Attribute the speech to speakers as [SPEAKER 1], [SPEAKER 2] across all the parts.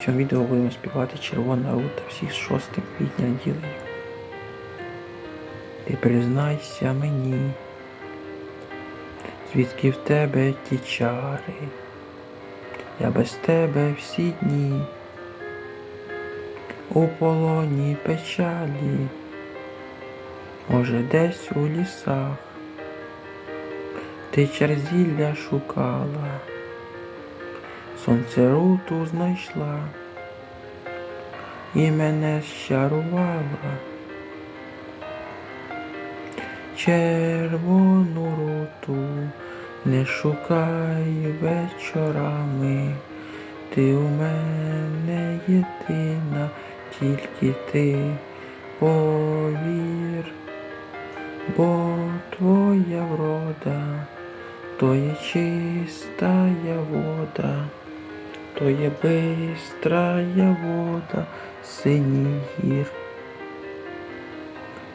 [SPEAKER 1] В цьому відео будемо співати Червона рута всіх з 6 квітня ділею. Ти признайся мені, звідки в тебе ті чари, я без тебе всі дні, у полоні печалі, може десь у лісах, ти черзілля шукала сонце руту знайшла і мене щарувала. Червону руту не шукай вечорами, ти у мене єдина, тільки ти повір, бо твоя врода, то є чистая вода. То є бистрая вода синій гір.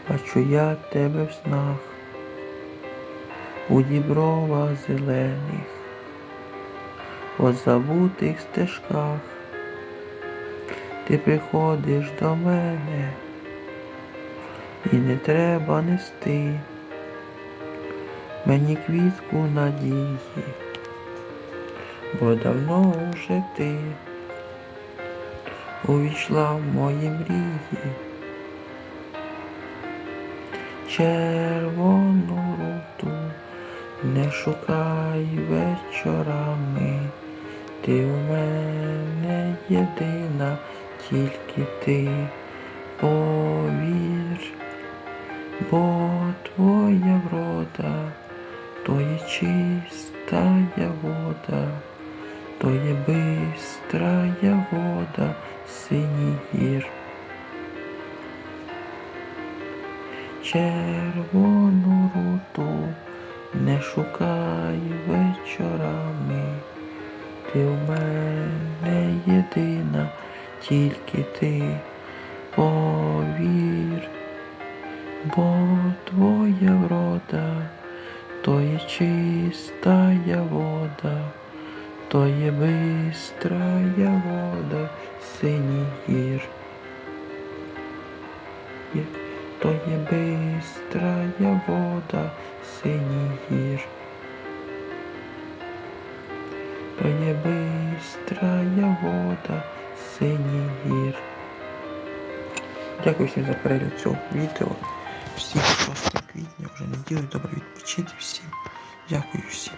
[SPEAKER 1] Бачу я тебе в снах, у діброва зелених, по забутих стежках. Ти приходиш до мене і не треба нести мені квітку надії бо давно уже ти увійшла в мої мрії. Червону руту не шукай вечорами, ти у мене єдина, тільки ти повір, бо твоя врода, то є чистая вода то є бистрая вода синій гір. Червону руту не шукай вечорами, ти у мене єдина, тільки ти. Повір, бо твоя врода, то є чистая вода то є бистрая вода синіх гір. То є бистрая вода синіх гір. То є бистрая вода синіх гір. Дякую всім за перегляд цього відео. Всіх 6 квітня вже неділю. Добре відпочити всім. Дякую всім.